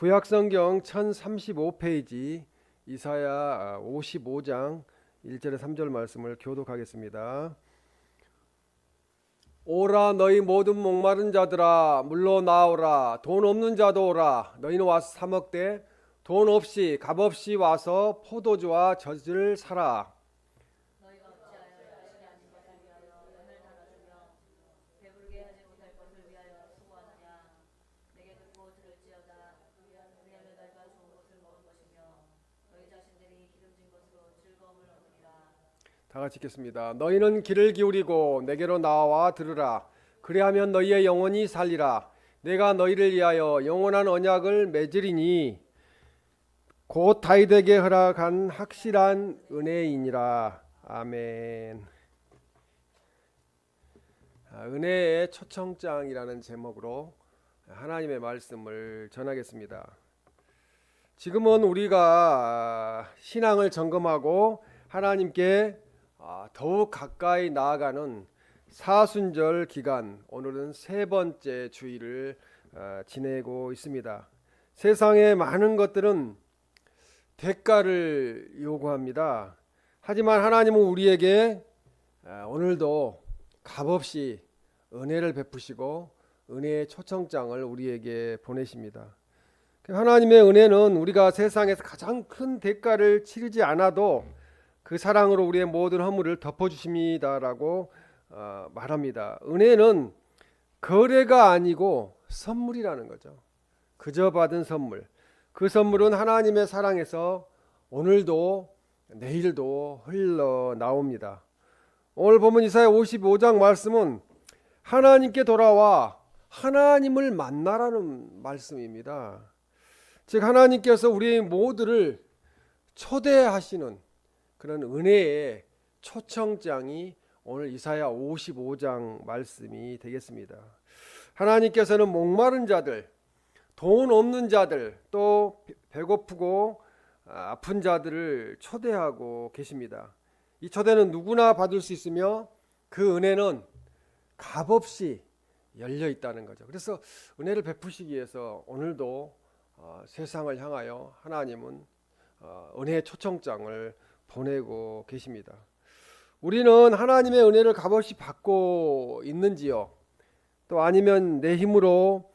구약성경 1035페이지 이사야 55장 1절에 3절 말씀을 교독하겠습니다. 오라 너희 모든 목마른 자들아 물러 나오라. 돈 없는 자도 오라. 너희는 와서 사 먹되 돈 없이 값 없이 와서 포도주와 젖을 사라 너희가 어찌하여 자신이 아닌 것을 위하여 연을 달아주며 배부르게 하지 못할 것을 위하여 수고하느냐 내게 듣고 들을지어다 왜냐하면 너희가 좋은 것을 먹은 것이며 너희 자신들이 기름진 것으로 즐거움을 얻으리라 다 같이 읽겠습니다. 너희는 귀를 기울이고 내게로 나와 들으라. 그리하면 너희의 영혼이 살리라. 내가 너희를 위하여 영원한 언약을 맺으리니 곧 다윗에게 허락한 확실한 은혜이니라. 아멘. 아, 은혜의 초청장이라는 제목으로 하나님의 말씀을 전하겠습니다. 지금은 우리가 신앙을 점검하고 하나님께 아, 더욱 가까이 나아가는 사순절 기간 오늘은 세 번째 주일을 아, 지내고 있습니다. 세상의 많은 것들은 대가를 요구합니다. 하지만 하나님은 우리에게 아, 오늘도 값없이 은혜를 베푸시고 은혜의 초청장을 우리에게 보내십니다. 하나님의 은혜는 우리가 세상에서 가장 큰 대가를 치르지 않아도 그 사랑으로 우리의 모든 허물을 덮어주십니다라고 어, 말합니다. 은혜는 거래가 아니고 선물이라는 거죠. 그저 받은 선물. 그 선물은 하나님의 사랑에서 오늘도 내일도 흘러 나옵니다. 오늘 보면 이사야 55장 말씀은 하나님께 돌아와 하나님을 만나라는 말씀입니다. 즉 하나님께서 우리 모두를 초대하시는 그런 은혜의 초청장이 오늘 이사야 55장 말씀이 되겠습니다. 하나님께서는 목마른 자들, 돈 없는 자들, 또 배고프고 아픈 자들을 초대하고 계십니다. 이 초대는 누구나 받을 수 있으며 그 은혜는 값없이 열려 있다는 거죠. 그래서 은혜를 베푸시기 위해서 오늘도 어, 세상을 향하여 하나님은 어, 은혜의 초청장을 보내고 계십니다. 우리는 하나님의 은혜를 값없이 받고 있는지요? 또 아니면 내 힘으로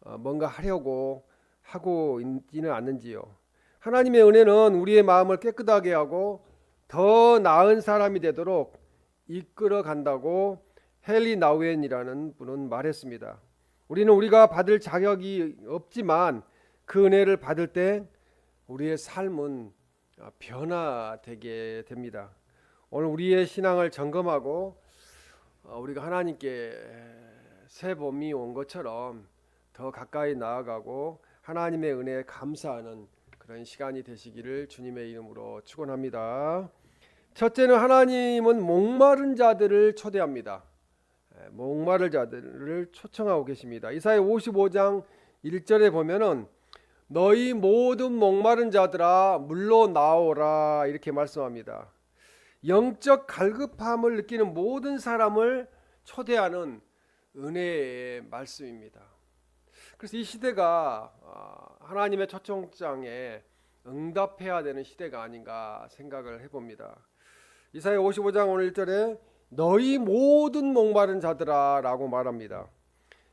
어, 뭔가 하려고 하고 있지는 않는지요? 하나님의 은혜는 우리의 마음을 깨끗하게 하고 더 나은 사람이 되도록 이끌어 간다고 헨리 나우엔이라는 분은 말했습니다. 우리는 우리가 받을 자격이 없지만 그 은혜를 받을 때 우리의 삶은 변화되게 됩니다. 오늘 우리의 신앙을 점검하고 어, 우리가 하나님께 새 봄이 온 것처럼 더 가까이 나아가고 하나님의 은혜에 감사하는 그런 시간이 되시기를 주님의 이름으로 축원합니다. 첫째는 하나님은 목마른 자들을 초대합니다. 예, 목마른 자들을 초청하고 계십니다. 이사야 55장 1절에 보면은 너희 모든 목마른 자들아 물로 나오라 이렇게 말씀합니다. 영적 갈급함을 느끼는 모든 사람을 초대하는 은혜의 말씀입니다. 그래서 이 시대가 아, 하나님의 초청장에 응답해야 되는 시대가 아닌가 생각을 해봅니다. 이사야 55장 오늘 1절에 너희 모든 목마른 자들아라고 말합니다.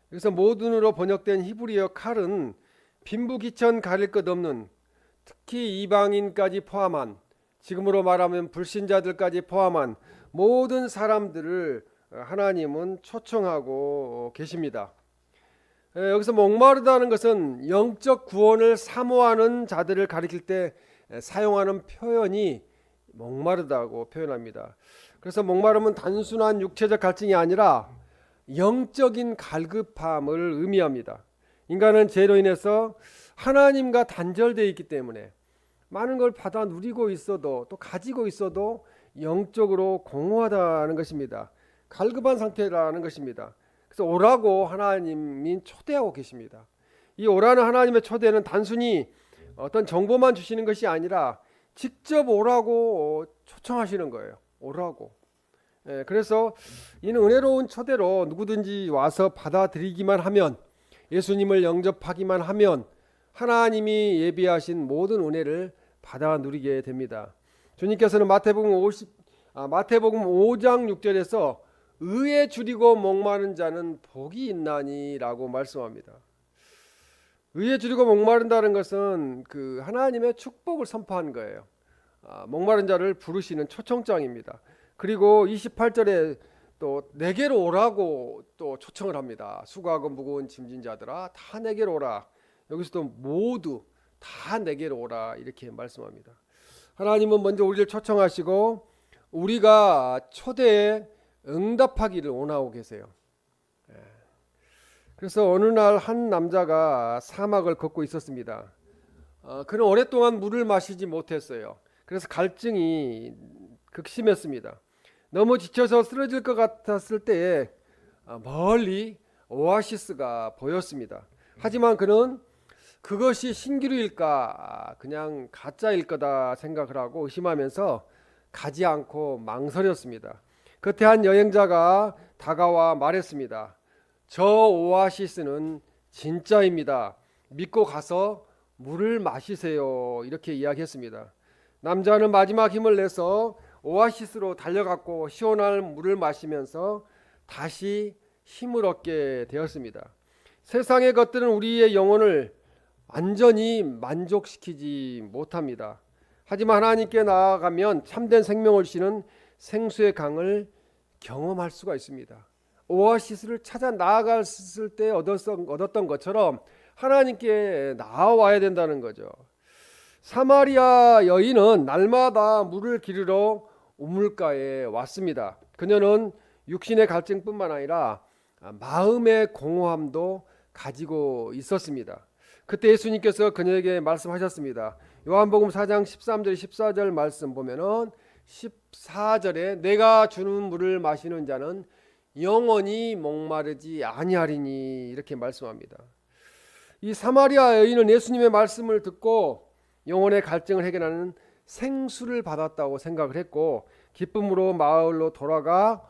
그래서 모든으로 번역된 히브리어 칼은 빈부귀천 가릴 것 없는 특히 이방인까지 포함한 지금으로 말하면 불신자들까지 포함한 모든 사람들을 하나님은 초청하고 계십니다. 여기서 목마르다는 것은 영적 구원을 사모하는 자들을 가리킬 때 사용하는 표현이 목마르다고 표현합니다. 그래서 목마름은 단순한 육체적 갈증이 아니라 영적인 갈급함을 의미합니다. 인간은 죄로 인해서 하나님과 단절되어 있기 때문에 많은 걸 받아 누리고 있어도 또 가지고 있어도 영적으로 공허하다는 것입니다. 갈급한 상태라는 것입니다. 그래서 오라고 하나님이 초대하고 계십니다. 이 오라는 하나님의 초대는 단순히 어떤 정보만 주시는 것이 아니라 직접 오라고 초청하시는 거예요. 오라고. 예, 그래서 이는 은혜로운 초대로 누구든지 와서 받아들이기만 하면 예수님을 영접하기만 하면 하나님이 예비하신 모든 은혜를 받아 누리게 됩니다. 주님께서는 마태복음 50 아, 마태복음 5장 6절에서 의에 줄이고 목마른 자는 복이 있나니라고 말씀합니다. 의에 줄이고 목마른다는 것은 그 하나님의 축복을 선포한 거예요. 아, 목마른 자를 부르시는 초청장입니다. 그리고 28절에 또 내게로 오라고 또 초청을 합니다. 수고하고 무거운 짐진 자들아 다 내게로 오라. 여기서도 모두 다 내게로 오라 이렇게 말씀합니다. 하나님은 먼저 우리를 초청하시고 우리가 초대에 응답하기를 원하고 계세요. 예. 그래서 어느 날 한 남자가 사막을 걷고 있었습니다. 어, 그는 오랫동안 물을 마시지 못했어요. 그래서 갈증이 극심했습니다. 너무 지쳐서 쓰러질 것 같았을 때에 어, 멀리 오아시스가 보였습니다. 하지만 그는 그것이 신기루일까 그냥 가짜일 거다 생각을 하고 의심하면서 가지 않고 망설였습니다. 그때 한 여행자가 다가와 말했습니다. 저 오아시스는 진짜입니다. 믿고 가서 물을 마시세요. 이렇게 이야기했습니다. 남자는 마지막 힘을 내서 오아시스로 달려갔고 시원한 물을 마시면서 다시 힘을 얻게 되었습니다. 세상의 것들은 우리의 영혼을 완전히 만족시키지 못합니다. 하지만 하나님께 나아가면 참된 생명을 주시는 생수의 강을 경험할 수가 있습니다. 오아시스를 찾아 나아갔을 때 얻었던, 것처럼 하나님께 나와야 된다는 거죠. 사마리아 여인은 날마다 물을 기르러 우물가에 왔습니다. 그녀는 육신의 갈증뿐만 아니라 마음의 공허함도 가지고 있었습니다. 그때 예수님께서 그녀에게 말씀하셨습니다. 요한복음 4장 13절 14절 말씀 보면은 14절에 내가 주는 물을 마시는 자는 영원히 목마르지 아니하리니 이렇게 말씀합니다. 이 사마리아 여인은 예수님의 말씀을 듣고 영혼의 갈증을 해결하는 생수를 받았다고 생각을 했고 기쁨으로 마을로 돌아가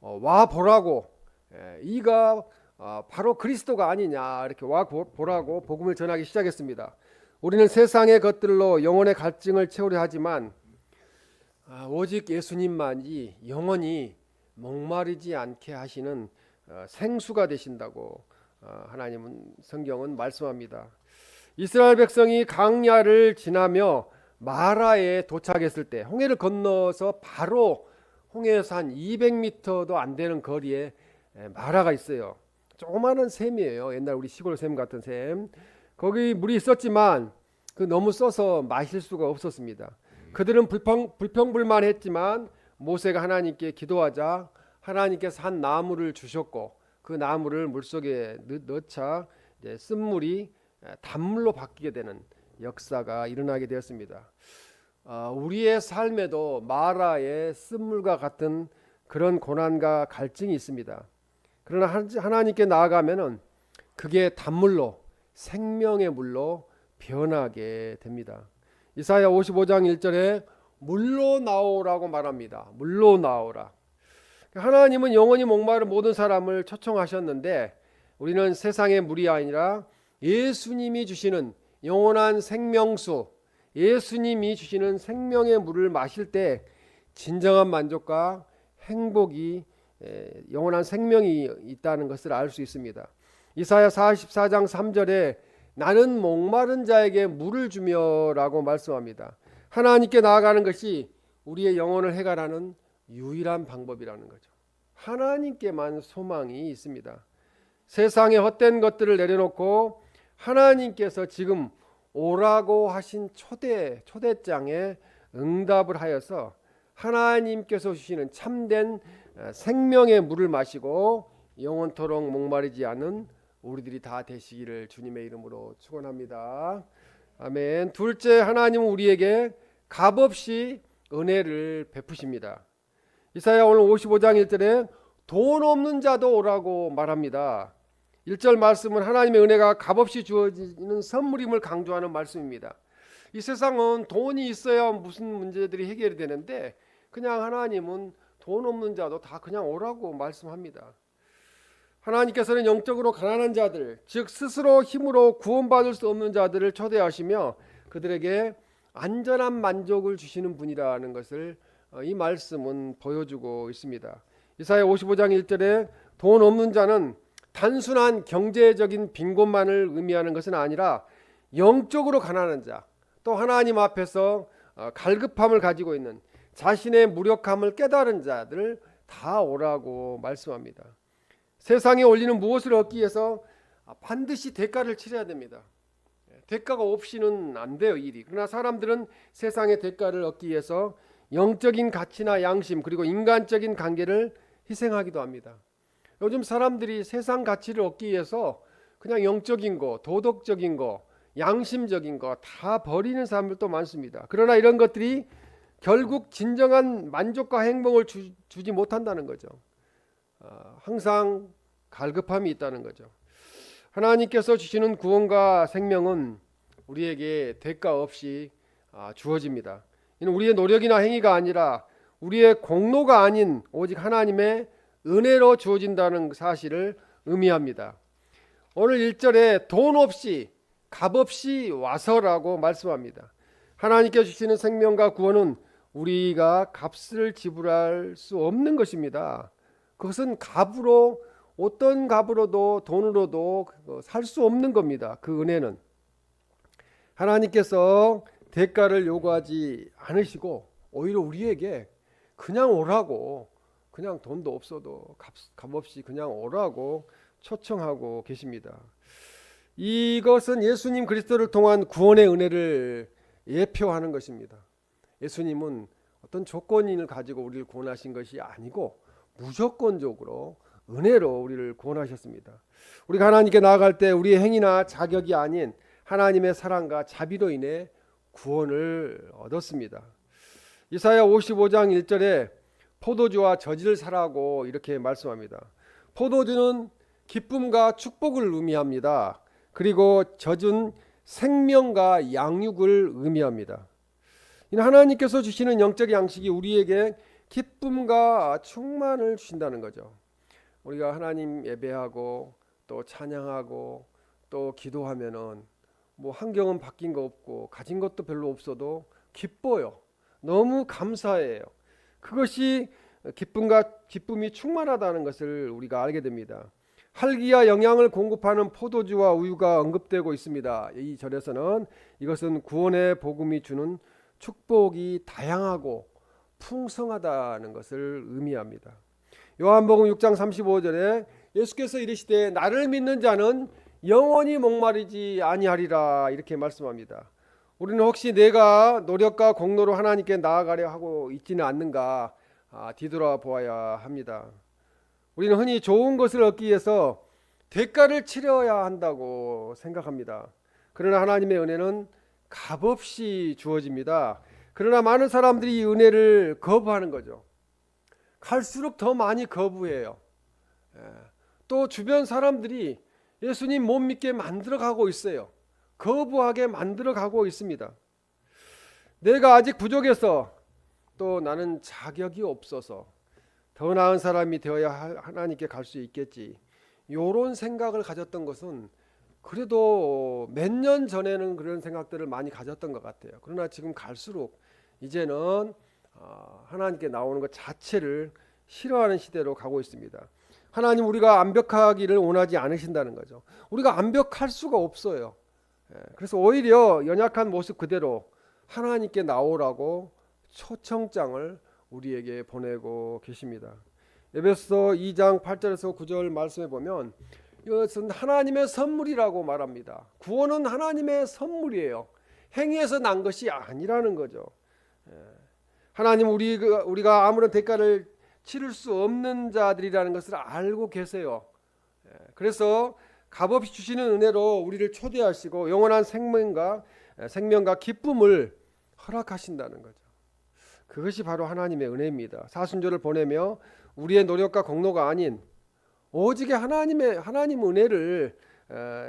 어, 와 보라고 예, 이가 아, 바로 그리스도가 아니냐 이렇게 와 보- 보라고 복음을 전하기 시작했습니다. 우리는 세상의 것들로 영혼의 갈증을 채우려 하지만 아, 오직 예수님만이 영원히 목마르지 않게 하시는 어, 생수가 되신다고 어, 하나님은 성경은 말씀합니다. 이스라엘 백성이 강야를 지나며 마라에 도착했을 때 홍해를 건너서 바로 홍해에서 한 200m도 안 되는 거리에 에, 마라가 있어요. 조그마한 샘이에요. 옛날 우리 시골 샘 같은 샘. 거기 물이 있었지만 그 너무 써서 마실 수가 없었습니다. 그들은 불평, 불평불만했지만 모세가 하나님께 기도하자 하나님께서 한 나무를 주셨고 그 나무를 물속에 넣- 넣자 쓴물이 단물로 바뀌게 되는 역사가 일어나게 되었습니다. 아, 우리의 삶에도 마라의 쓴물과 같은 그런 고난과 갈증이 있습니다. 그러나 하- 하나님께 나아가면은 그게 단물로 생명의 물로 변하게 됩니다. 이사야 55장 1절에 물로 나오라고 말합니다. 물로 나오라. 하나님은 영원히 목마른 모든 사람을 초청하셨는데 우리는 세상의 물이 아니라 예수님이 주시는 영원한 생명수, 예수님이 주시는 생명의 물을 마실 때 진정한 만족과 행복이 에, 영원한 생명이 있다는 것을 알 수 있습니다. 이사야 44장 3절에 나는 목마른 자에게 물을 주며라고 말씀합니다. 하나님께 나아가는 것이 우리의 영혼을 해결하는 유일한 방법이라는 거죠. 하나님께만 소망이 있습니다. 세상의 헛된 것들을 내려놓고 하나님께서 지금 오라고 하신 초대 초대장에 응답을 하여서 하나님께서 주시는 참된 어, 생명의 물을 마시고 영원토록 목마르지 않은 우리들이 다 되시기를 주님의 이름으로 축원합니다. 아멘. 둘째 하나님은 우리에게 값없이 은혜를 베푸십니다. 이사야 오늘 55장 1절에 돈 없는 자도 오라고 말합니다. 1절 말씀은 하나님의 은혜가 값없이 주어지는 선물임을 강조하는 말씀입니다. 이 세상은 돈이 있어야 무슨 문제들이 해결이 되는데 그냥 하나님은 돈 없는 자도 다 그냥 오라고 말씀합니다. 하나님께서는 영적으로 가난한 자들, 즉 스스로 힘으로 구원받을 수 없는 자들을 초대하시며 그들에게 안전한 만족을 주시는 분이라는 것을 어, 이 말씀은 보여주고 있습니다. 이사야 55장 1절에 돈 없는 자는 단순한 경제적인 빈곤만을 의미하는 것은 아니라 영적으로 가난한 자, 또 하나님 앞에서 어, 갈급함을 가지고 있는 자신의 무력함을 깨달은 자들 다 오라고 말씀합니다. 세상에 올리는 무엇을 얻기 위해서 반드시 대가를 치러야 됩니다. 대가가 없이는 안 돼요 일이. 그러나 사람들은 세상의 대가를 얻기 위해서 영적인 가치나 양심 그리고 인간적인 관계를 희생하기도 합니다. 요즘 사람들이 세상 가치를 얻기 위해서 그냥 영적인 거, 도덕적인 거, 양심적인 거 다 버리는 사람들도 많습니다. 그러나 이런 것들이 결국 진정한 만족과 행복을 주, 지 못한다는 거죠. 어, 항상 갈급함이 있다는 거죠. 하나님께서 주시는 구원과 생명은 우리에게 대가 없이 아, 주어집니다. 이는 우리의 노력이나 행위가 아니라 우리의 공로가 아닌 오직 하나님의 은혜로 주어진다는 사실을 의미합니다. 오늘 1절에 돈 없이 값 없이 와서라고 말씀합니다. 하나님께 주시는 생명과 구원은 우리가 값을 지불할 수 없는 것입니다. 그것은 값으로 어떤 값으로도 돈으로도 살 수 없는 겁니다. 그 은혜는 하나님께서 대가를 요구하지 않으시고 오히려 우리에게 그냥 오라고 그냥 돈도 없어도 값, 값없이 그냥 오라고 초청하고 계십니다. 이것은 예수님 그리스도를 통한 구원의 은혜를 예표하는 것입니다. 예수님은 어떤 조건인을 가지고 우리를 구원하신 것이 아니고 무조건적으로 은혜로 우리를 구원하셨습니다. 우리가 하나님께 나아갈 때 우리의 행위나 자격이 아닌 하나님의 사랑과 자비로 인해 구원을 얻었습니다. 이사야 55장 1절에 포도주와 저지를 사라고 이렇게 말씀합니다. 포도주는 기쁨과 축복을 의미합니다. 그리고 젖은 생명과 양육을 의미합니다. 하나님께서 주시는 영적 양식이 우리에게 기쁨과 충만을 주신다는 거죠. 우리가 하나님 예배하고 또 찬양하고 또 기도하면은 뭐 환경은 바뀐 거 없고 가진 것도 별로 없어도 기뻐요. 너무 감사해요. 그것이 기쁨과 기쁨이 충만하다는 것을 우리가 알게 됩니다. 활기와 영양을 공급하는 포도주와 우유가 언급되고 있습니다. 이 절에서는 이것은 구원의 복음이 주는 축복이 다양하고 풍성하다는 것을 의미합니다. 요한복음 6장 35절에 예수께서 이르시되 나를 믿는 자는 영원히 목마르지 아니하리라 이렇게 말씀합니다. 우리는 혹시 내가 노력과 공로로 하나님께 나아가려 하고 있지는 않는가 아, 뒤돌아보아야 합니다. 우리는 흔히 좋은 것을 얻기 위해서 대가를 치러야 한다고 생각합니다. 그러나 하나님의 은혜는 값없이 주어집니다. 그러나 많은 사람들이 이 은혜를 거부하는 거죠. 갈수록 더 많이 거부해요. 예. 또 주변 사람들이 예수님 못 믿게 만들어 가고 있어요. 거부하게 만들어 가고 있습니다. 내가 아직 부족해서 또 나는 자격이 없어서 더 나은 사람이 되어야 하나님께 갈 수 있겠지. 요런 생각을 가졌던 것은 그래도 몇 년 전에는 그런 생각들을 많이 가졌던 것 같아요. 그러나 지금 갈수록 이제는 어, 하나님께 나오는 것 자체를 싫어하는 시대로 가고 있습니다. 하나님 우리가 완벽하기를 원하지 않으신다는 거죠. 우리가 완벽할 수가 없어요. 예, 그래서 오히려 연약한 모습 그대로 하나님께 나오라고 초청장을 우리에게 보내고 계십니다. 에베소 2장 8절에서 9절 말씀해 보면 이것은 하나님의 선물이라고 말합니다. 구원은 하나님의 선물이에요. 행위에서 난 것이 아니라는 거죠. 예. 하나님 우리 우리가 아무런 대가를 치를 수 없는 자들이라는 것을 알고 계세요. 예. 그래서 값없이 주시는 은혜로 우리를 초대하시고 영원한 생명과 생명과 기쁨을 허락하신다는 거죠. 그것이 바로 하나님의 은혜입니다. 사순절을 보내며 우리의 노력과 공로가 아닌 오직 하나님의 하나님 은혜를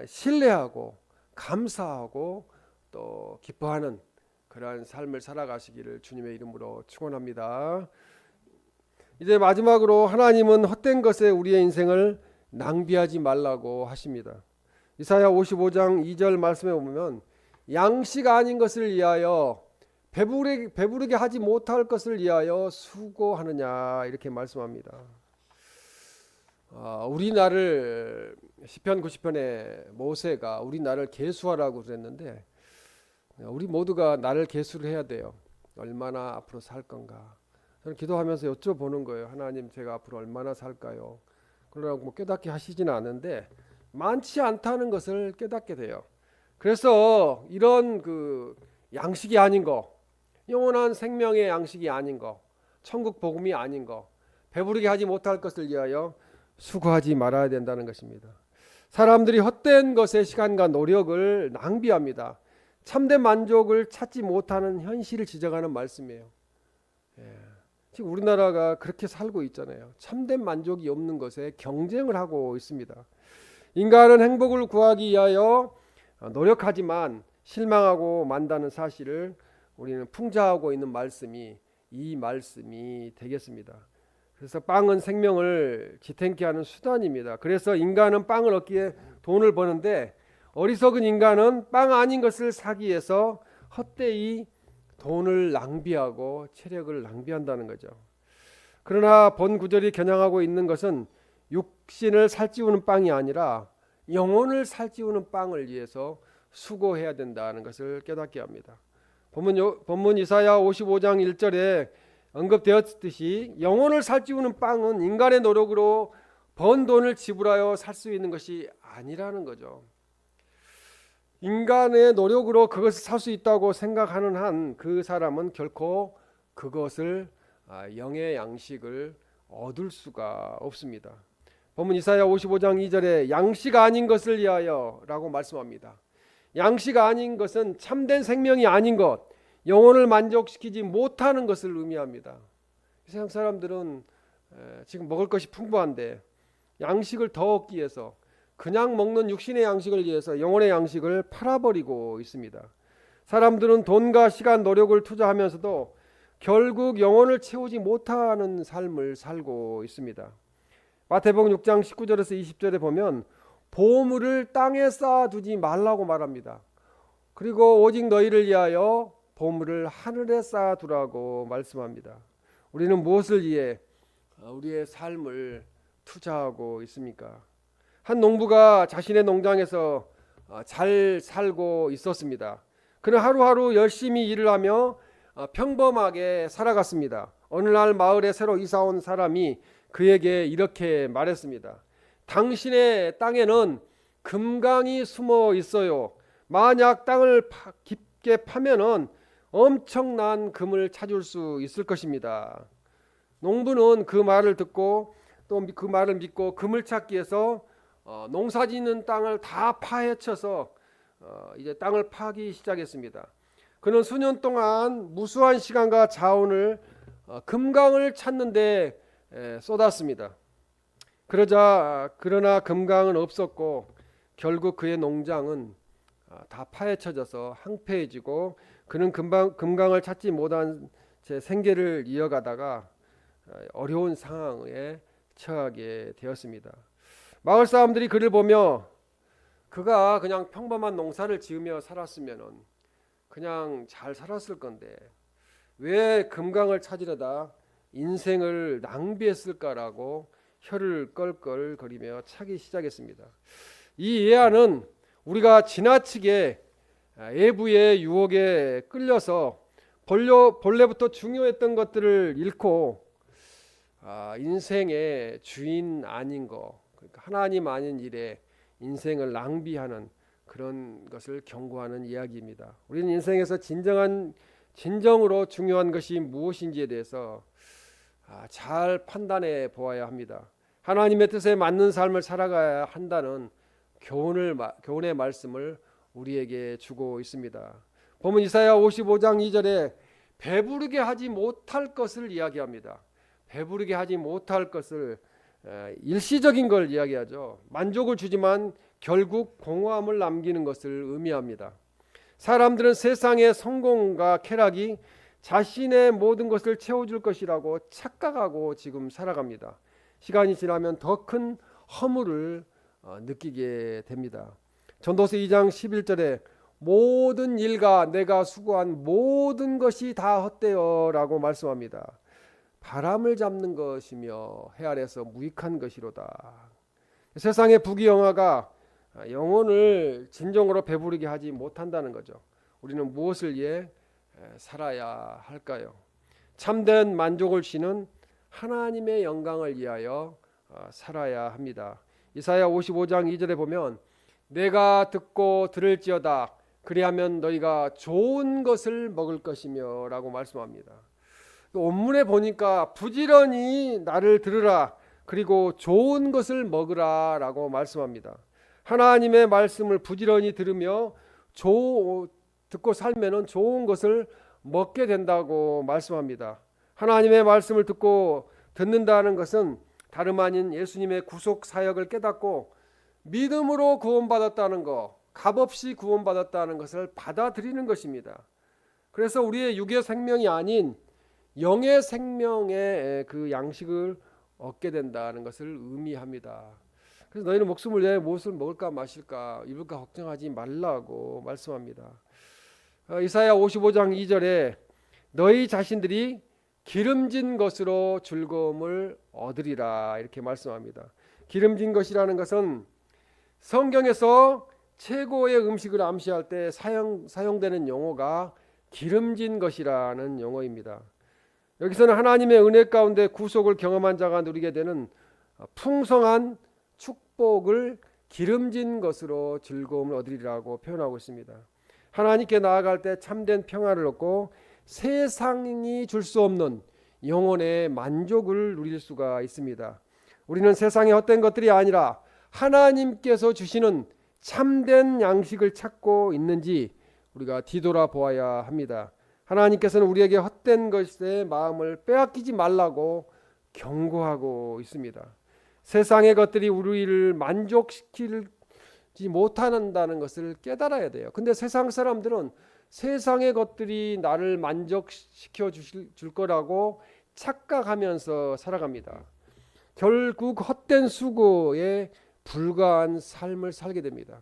신뢰하고 감사하고 또 기뻐하는 그러한 삶을 살아가시기를 주님의 이름으로 축원합니다. 이제 마지막으로 하나님은 헛된 것에 우리의 인생을 낭비하지 말라고 하십니다. 이사야 55장 2절 말씀에 보면 양식 아닌 것을 위하여 배부르게, 배부르게 하지 못할 것을 위하여 수고하느냐 이렇게 말씀합니다. 아, 우리 나를 시편 90편에 모세가 우리 나를 계수하라고 그랬는데 우리 모두가 나를 계수를 해야 돼요. 얼마나 앞으로 살 건가. 저는 기도하면서 여쭤보는 거예요. 하나님 제가 앞으로 얼마나 살까요? 그러라고 뭐 깨닫게 하시지는 않은데 많지 않다는 것을 깨닫게 돼요. 그래서 이런 그 양식이 아닌 거, 영원한 생명의 양식이 아닌 거, 천국 복음이 아닌 거, 배부르게 하지 못할 것을 위하여 수고하지 말아야 된다는 것입니다. 사람들이 헛된 것에 시간과 노력을 낭비합니다. 참된 만족을 찾지 못하는 현실을 지적하는 말씀이에요. 예. 지금 우리나라가 그렇게 살고 있잖아요. 참된 만족이 없는 것에 경쟁을 하고 있습니다. 인간은 행복을 구하기 위하여 노력하지만 실망하고 만다는 사실을 우리는 풍자하고 있는 말씀이 이 말씀이 되겠습니다. 그래서 빵은 생명을 지탱케 하는 수단입니다. 그래서 인간은 빵을 얻기 위해 돈을 버는데 어리석은 인간은 빵 아닌 것을 사기 위해서 헛되이 돈을 낭비하고 체력을 낭비한다는 거죠. 그러나 본 구절이 겨냥하고 있는 것은 육신을 살찌우는 빵이 아니라 영혼을 살찌우는 빵을 위해서 수고해야 된다는 것을 깨닫게 합니다. 본문, 요- 본문 이사야 55장 1절에 언급되었듯이 영혼을 살찌우는 빵은 인간의 노력으로 번 돈을 지불하여 살 수 있는 것이 아니라는 거죠. 인간의 노력으로 그것을 살 수 있다고 생각하는 한 그 사람은 결코 그것을 아, 영의 양식을 얻을 수가 없습니다. 본문 이사야 55장 2절에 양식 아닌 것을 위하여라고 말씀합니다. 양식 아닌 것은 참된 생명이 아닌 것, 영혼을 만족시키지 못하는 것을 의미합니다. 세상 사람들은 에, 지금 먹을 것이 풍부한데 양식을 더 얻기 위해서 그냥 먹는 육신의 양식을 위해서 영혼의 양식을 팔아버리고 있습니다. 사람들은 돈과 시간, 노력을 투자하면서도 결국 영혼을 채우지 못하는 삶을 살고 있습니다. 마태복음 6장 19절에서 20절에 보면 보물을 땅에 쌓아두지 말라고 말합니다. 그리고 오직 너희를 위하여 보물을 하늘에 쌓아두라고 말씀합니다. 우리는 무엇을 위해 우리의 삶을 투자하고 있습니까? 한 농부가 자신의 농장에서 어, 잘 살고 있었습니다. 그는 하루하루 열심히 일을 하며 어, 평범하게 살아갔습니다. 어느 날 마을에 새로 이사 온 사람이 그에게 이렇게 말했습니다. 당신의 땅에는 금강이 숨어 있어요. 만약 땅을 파- 깊게 파면은 엄청난 금을 찾을 수 있을 것입니다. 농부는 그 말을 듣고 또 그 말을 믿고 금을 찾기 위해서 어, 농사짓는 땅을 다 파헤쳐서 어, 이제 땅을 파기 시작했습니다. 그는 수년 동안 무수한 시간과 자원을 어, 금강을 찾는데 에, 쏟았습니다. 그러자 아, 그러나 금강은 없었고 결국 그의 농장은 아, 다 파헤쳐져서 황폐해지고 그는 금방, 금강을 찾지 못한 제 생계를 이어가다가 아, 어려운 상황에 처하게 되었습니다. 마을 사람들이 그를 보며 그가 그냥 평범한 농사를 지으며 살았으면은 그냥 잘 살았을 건데 왜 금강을 찾으려다 인생을 낭비했을까라고 혀를 껄껄거리며 차기 시작했습니다. 이 예화는 우리가 지나치게 애부의 유혹에 끌려서 본래, 본래부터 중요했던 것들을 잃고 아, 인생의 주인 아닌 거, 그러니까 하나님 아닌 일에 인생을 낭비하는 그런 것을 경고하는 이야기입니다. 우리는 인생에서 진정한 진정으로 중요한 것이 무엇인지에 대해서 아, 잘 판단해 보아야 합니다. 하나님의 뜻에 맞는 삶을 살아가야 한다는 교훈을 마- 교훈의 말씀을 우리에게 주고 있습니다. 보면 이사야 55장 2절에 배부르게 하지 못할 것을 이야기합니다. 배부르게 하지 못할 것을 에, 일시적인 걸 이야기하죠. 만족을 주지만 결국 공허함을 남기는 것을 의미합니다. 사람들은 세상의 성공과 쾌락이 자신의 모든 것을 채워줄 것이라고 착각하고 지금 살아갑니다. 시간이 지나면 더 큰 허물을 어, 느끼게 됩니다. 전도서 2장 11절에 모든 일과 내가 수고한 모든 것이 다 헛되어라고 말씀합니다. 바람을 잡는 것이며 해 아래서 무익한 것이로다. 세상의 부귀영화가 영혼을 진정으로 배부르게 하지 못한다는 거죠. 우리는 무엇을 위해 살아야 할까요? 참된 만족을 쉬는 하나님의 영광을 위하여 어, 살아야 합니다. 이사야 55장 2절에 보면 내가 듣고 들을지어다 그리하면 너희가 좋은 것을 먹을 것이며라고 말씀합니다. 원문에 보니까 부지런히 나를 들으라 그리고 좋은 것을 먹으라 라고 말씀합니다. 하나님의 말씀을 부지런히 들으며 조, 듣고 살면은 좋은 것을 먹게 된다고 말씀합니다. 하나님의 말씀을 듣고 듣는다는 것은 다름 아닌 예수님의 구속 사역을 깨닫고 믿음으로 구원받았다는 것, 값없이 구원받았다는 것을 받아들이는 것입니다. 그래서 우리의 육의 생명이 아닌 영의 생명의 그 양식을 얻게 된다는 것을 의미합니다. 그래서 너희는 목숨을 위해 무엇을 먹을까 마실까 입을까 걱정하지 말라고 말씀합니다. 어, 이사야 55장 2절에 너희 자신들이 기름진 것으로 즐거움을 얻으리라 이렇게 말씀합니다. 기름진 것이라는 것은 성경에서 최고의 음식을 암시할 때 사용 사용되는 용어가 기름진 것이라는 용어입니다. 여기서는 하나님의 은혜 가운데 구속을 경험한 자가 누리게 되는 풍성한 축복을 기름진 것으로 즐거움을 얻으리라고 표현하고 있습니다. 하나님께 나아갈 때 참된 평화를 얻고 세상이 줄 수 없는 영혼의 만족을 누릴 수가 있습니다. 우리는 세상의 헛된 것들이 아니라 하나님께서 주시는 참된 양식을 찾고 있는지 우리가 뒤돌아 보아야 합니다. 하나님께서는 우리에게 헛된 것에 마음을 빼앗기지 말라고 경고하고 있습니다. 세상의 것들이 우리를 만족시키지 못한다는 것을 깨달아야 돼요. 근데 세상 사람들은 세상의 것들이 나를 만족시켜 주실 줄 거라고 착각하면서 살아갑니다. 결국 헛된 수고에 불과한 삶을 살게 됩니다.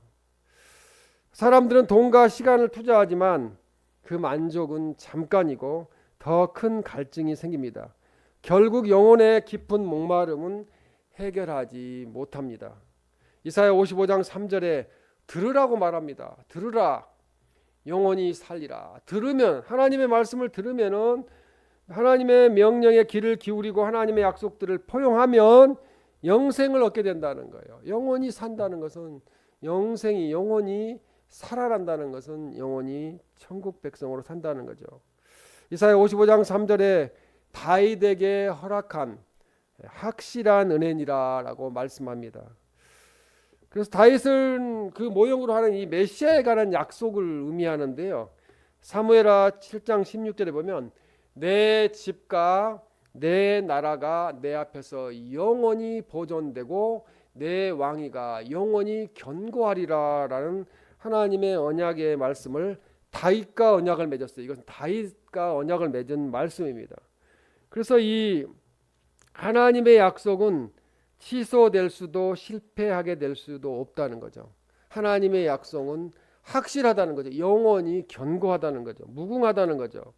사람들은 돈과 시간을 투자하지만 그 만족은 잠깐이고 더 큰 갈증이 생깁니다. 결국 영혼의 깊은 목마름은 해결하지 못합니다. 이사야 55장 3절에 들으라고 말합니다. 들으라. 영혼이 살리라. 들으면 하나님의 말씀을 들으면은 하나님의 명령에 귀를 기울이고 하나님의 약속들을 포용하면 영생을 얻게 된다는 거예요. 영원히 산다는 것은 영생이 영원히 살아난다는 것은 영원히 천국 백성으로 산다는 거죠. 이사야 55장 3절에 다윗에게 허락한 확실한 은혜니라라고 말씀합니다. 그래서 다윗은 그 모형으로 하는 이 메시아에 관한 약속을 의미하는데요. 사무엘하 7장 16절에 보면 내 집과 내 나라가 내 앞에서 영원히 보존되고 내 왕위가 영원히 견고하리라라는 하나님의 언약의 말씀을 다윗과 언약을 맺었어요. 이것은 다윗과 언약을 맺은 말씀입니다. 그래서 이 하나님의 약속은 취소될 수도 실패하게 될 수도 없다는 거죠. 하나님의 약속은 확실하다는 거죠. 영원히 견고하다는 거죠. 무궁하다는 거죠.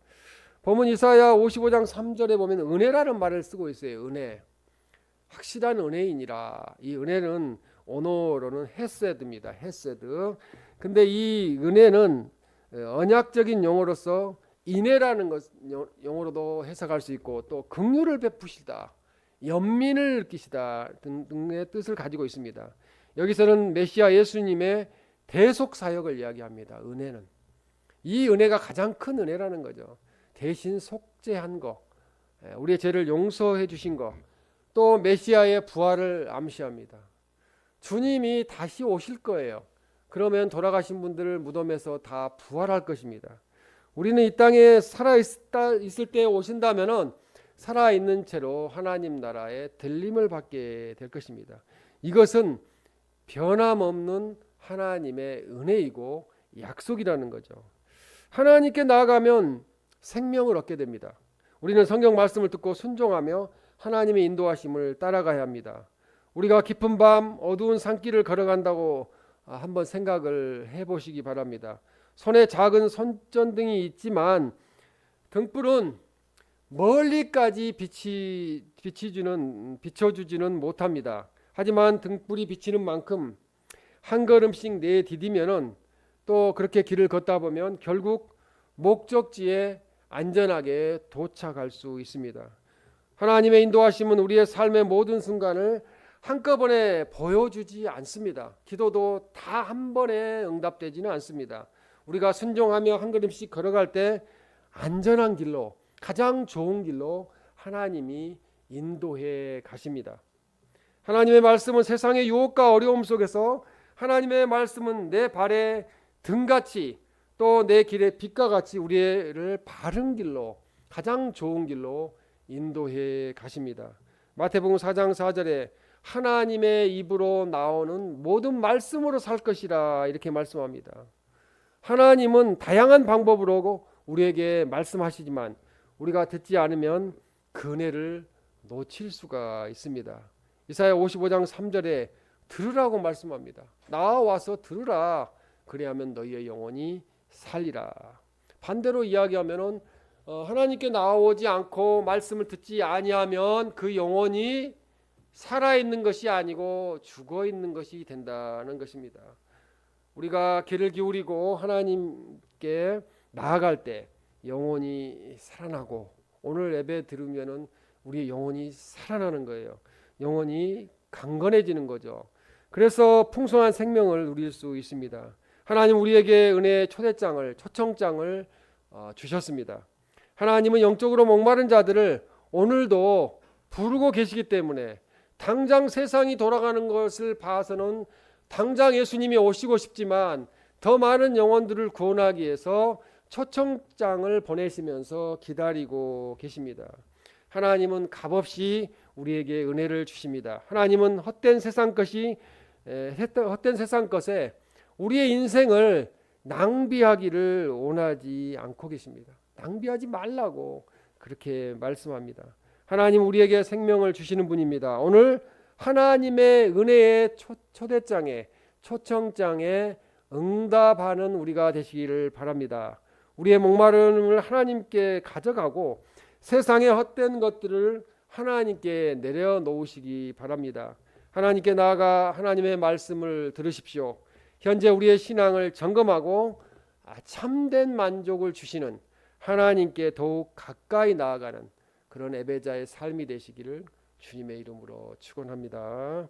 보면 이사야 55장 3절에 보면 은혜라는 말을 쓰고 있어요. 은혜. 확실한 은혜이니라. 이 은혜는 언어로는 헤세드입니다. 헤세드. 근데 이 은혜는 언약적인 용어로서 인애라는 것 용어로도 해석할 수 있고 또 긍휼을 베푸시다. 연민을 느끼시다 등등의 뜻을 가지고 있습니다. 여기서는 메시아 예수님의 대속 사역을 이야기합니다. 은혜는 이 은혜가 가장 큰 은혜라는 거죠. 대신 속죄한 거, 예, 우리의 죄를 용서해 주신 거, 또 메시아의 부활을 암시합니다. 주님이 다시 오실 거예요. 그러면 돌아가신 분들을 무덤에서 다 부활할 것입니다. 우리는 이 땅에 살아 있을 때 오신다면은 살아 있는 채로 하나님 나라의 들림을 받게 될 것입니다. 이것은 변함없는 하나님의 은혜이고 약속이라는 거죠. 하나님께 나아가면 생명을 얻게 됩니다. 우리는 성경 말씀을 듣고 순종하며 하나님의 인도하심을 따라가야 합니다. 우리가 깊은 밤 어두운 산길을 걸어간다고 아, 한번 생각을 해보시기 바랍니다. 손에 작은 손전등이 있지만 등불은 멀리까지 빛이 비치주는 비춰주지는 못합니다. 하지만 등불이 비치는 만큼 한 걸음씩 내디디면은 또 그렇게 길을 걷다 보면 결국 목적지에 안전하게 도착할 수 있습니다. 하나님의 인도하심은 우리의 삶의 모든 순간을 한꺼번에 보여주지 않습니다. 기도도 다 한 번에 응답되지는 않습니다. 우리가 순종하며 한 걸음씩 걸어갈 때 안전한 길로 가장 좋은 길로 하나님이 인도해 가십니다. 하나님의 말씀은 세상의 유혹과 어려움 속에서 하나님의 말씀은 내 발에 등같이 또 내 길의 빛과 같이 우리를 바른 길로 가장 좋은 길로 인도해 가십니다. 마태복음 4장 4절에 하나님의 입으로 나오는 모든 말씀으로 살 것이라 이렇게 말씀합니다. 하나님은 다양한 방법으로 우리에게 말씀하시지만 우리가 듣지 않으면 그 은혜를 놓칠 수가 있습니다. 이사야 55장 3절에 들으라고 말씀합니다. 나와서 들으라. 그래야면 너희의 영혼이 살리라. 반대로 이야기하면은 어, 하나님께 나오지 않고 말씀을 듣지 아니하면 그 영혼이 살아 있는 것이 아니고 죽어 있는 것이 된다는 것입니다. 우리가 귀를 기울이고 하나님께 나아갈 때 영혼이 살아나고 오늘 예배 들으면은 우리의 영혼이 살아나는 거예요. 영혼이 강건해지는 거죠. 그래서 풍성한 생명을 누릴 수 있습니다. 하나님 우리에게 은혜의 초대장을 초청장을 어, 주셨습니다. 하나님은 영적으로 목마른 자들을 오늘도 부르고 계시기 때문에 당장 세상이 돌아가는 것을 봐서는 당장 예수님이 오시고 싶지만 더 많은 영혼들을 구원하기 위해서 초청장을 보내시면서 기다리고 계십니다. 하나님은 값없이 우리에게 은혜를 주십니다. 하나님은 헛된 세상 것이 헛된 세상 것에 우리의 인생을 낭비하기를 원하지 않고 계십니다. 낭비하지 말라고 그렇게 말씀합니다. 하나님 우리에게 생명을 주시는 분입니다. 오늘 하나님의 은혜의 초, 초대장에 초청장에 응답하는 우리가 되시기를 바랍니다. 우리의 목마름을 하나님께 가져가고 세상의 헛된 것들을 하나님께 내려놓으시기 바랍니다. 하나님께 나아가 하나님의 말씀을 들으십시오. 현재 우리의 신앙을 점검하고 아, 참된 만족을 주시는 하나님께 더욱 가까이 나아가는 그런 예배자의 삶이 되시기를 주님의 이름으로 축원합니다.